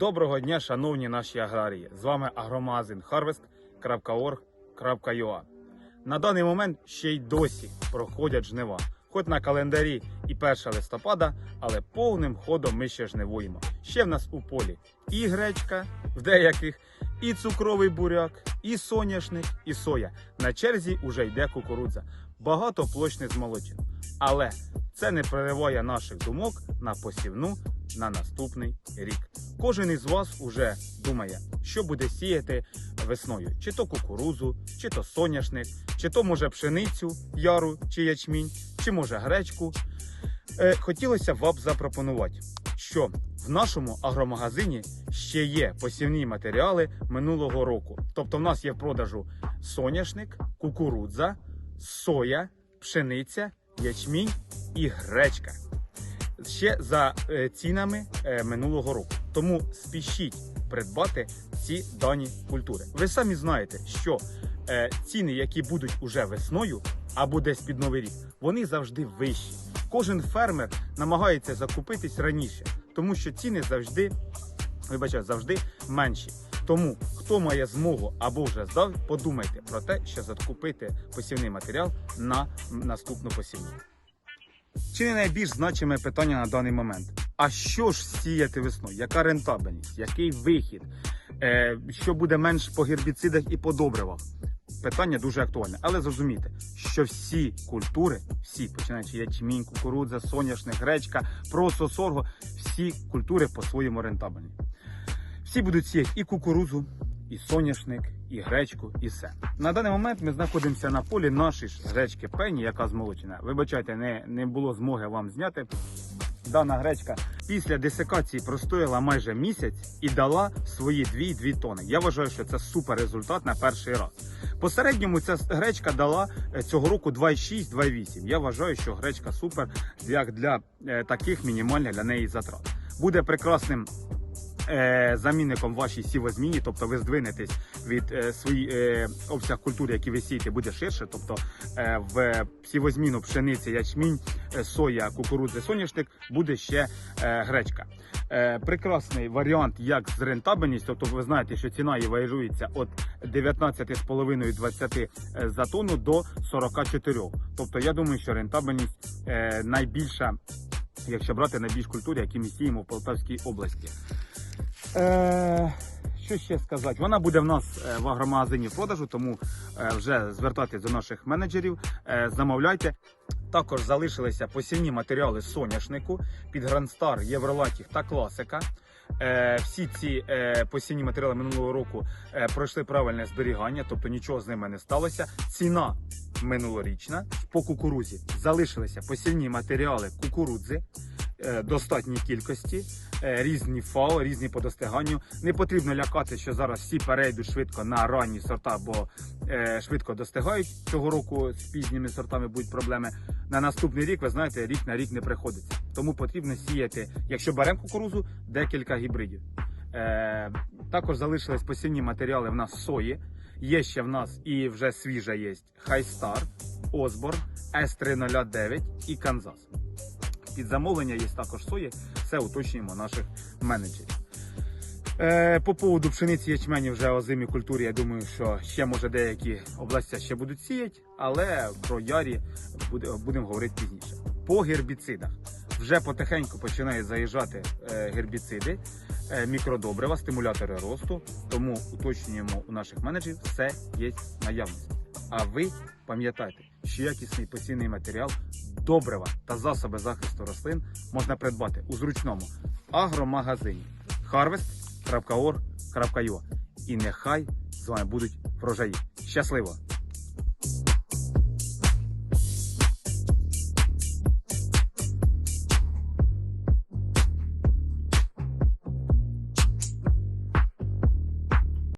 Доброго дня, шановні наші аграрії! З вами агромагазин harvest.org.ua На даний момент ще й досі проходять жнива. Хоч на календарі і 1 листопада, але повним ходом ми ще жнивуємо. Ще в нас у полі і гречка в деяких, і цукровий буряк, і соняшник, і соя. На черзі уже йде кукурудза. Багато площ не змолочено. Але це не перериває наших думок на посівну на наступний рік. Кожен із вас уже думає, що буде сіяти весною: чи то кукурузу, чи то соняшник, чи то може пшеницю, яру чи ячмінь, чи може гречку. Е, хотілося б вам запропонувати, що в нашому агромагазині ще є посівні матеріали минулого року. Тобто, в нас є в продажу соняшник, кукурудза, соя, пшениця, ячмінь і гречка. Ще за е, цінами е, минулого року. Тому спішіть придбати ці дані культури. Ви самі знаєте, що е, ціни, які будуть уже весною або десь під новий рік, вони завжди вищі. Кожен фермер намагається закупитись раніше, тому що ціни завжди, вибачаю, завжди менші. Тому хто має змогу або вже здав, подумайте про те, що закупити посівний матеріал на наступну посівну. Чи не найбільш значиме питання на даний момент? А що ж сіяти весною? Яка рентабельність? Який вихід? Е, що буде менш по гербіцидах і по добривах? Питання дуже актуальне. Але зрозумійте, що всі культури, всі, починаючи ячмінь, кукурудза, соняшник, гречка, просо, сорго, всі культури по-своєму рентабельні. Всі будуть сіяти і кукурудзу, і соняшник, і гречку, і все. На даний момент ми знаходимося на полі нашої ж гречки пені, яка змолочена. Вибачайте, не, не було змоги вам зняти. Дана гречка після десикації простояла майже місяць і дала свої 2-2 тони. Я вважаю, що це супер результат на перший раз. По середньому ця гречка дала е, цього року 2,6-2,8. Я вважаю, що гречка супер як для е, таких мінімальних для неї затрат. Буде прекрасним замінником вашій сівозміні, тобто ви здвинетесь від е, свій е, обсяг культури, які ви сієте, буде ширше. Тобто е, в сівозміну пшениці, ячмінь, е, соя, кукурудзи, соняшник буде ще е, гречка. Е, прекрасний варіант, як з рентабельністю. Тобто, ви знаєте, що ціна її варіюється від 19,5-20 е, за тонну до 44. Тобто, я думаю, що рентабельність е, найбільша, якщо брати найбільш культури, які ми сіємо в Полтавській області. Е, що ще сказати? Вона буде в нас е, в агромагазині в продажу, тому е, вже звертайтесь до наших менеджерів, замовляйте. Також залишилися посівні матеріали соняшнику під Грандстар, Євролатіх та класика. Всі ці посівні матеріали минулого року пройшли правильне зберігання, тобто нічого з ними не сталося. Ціна минулорічна по кукурузі залишилися посівні матеріали кукурудзи достатній кількості, е, різні ФАО, різні по достиганню. Не потрібно лякати, що зараз всі перейдуть швидко на ранні сорта, бо е, швидко достигають. Цього року з пізніми сортами будуть проблеми. На наступний рік, ви знаєте, рік на рік не приходиться. Тому потрібно сіяти, якщо беремо кукурузу, декілька гібридів. Е, також залишились посівні матеріали в нас сої. Є ще в нас і вже свіжа є Хайстар, Осборн, С309 і Канзас. Під замовлення є також сої, все уточнюємо наших менеджерів. Е, по поводу пшениці ячмені вже озимій культурі, я думаю, що ще може деякі області ще будуть сіяти, але про ярі будемо говорити пізніше. По гербіцидах вже потихеньку починають заїжджати е, гербіциди, е, мікродобрива, стимулятори росту. Тому уточнюємо у наших менеджерів, все є в наявності. А ви пам'ятайте, що якісний постійний матеріал, добрива та засоби захисту рослин можна придбати у зручному агромагазині harvest.org.ua І нехай з вами будуть врожаї. Щасливо!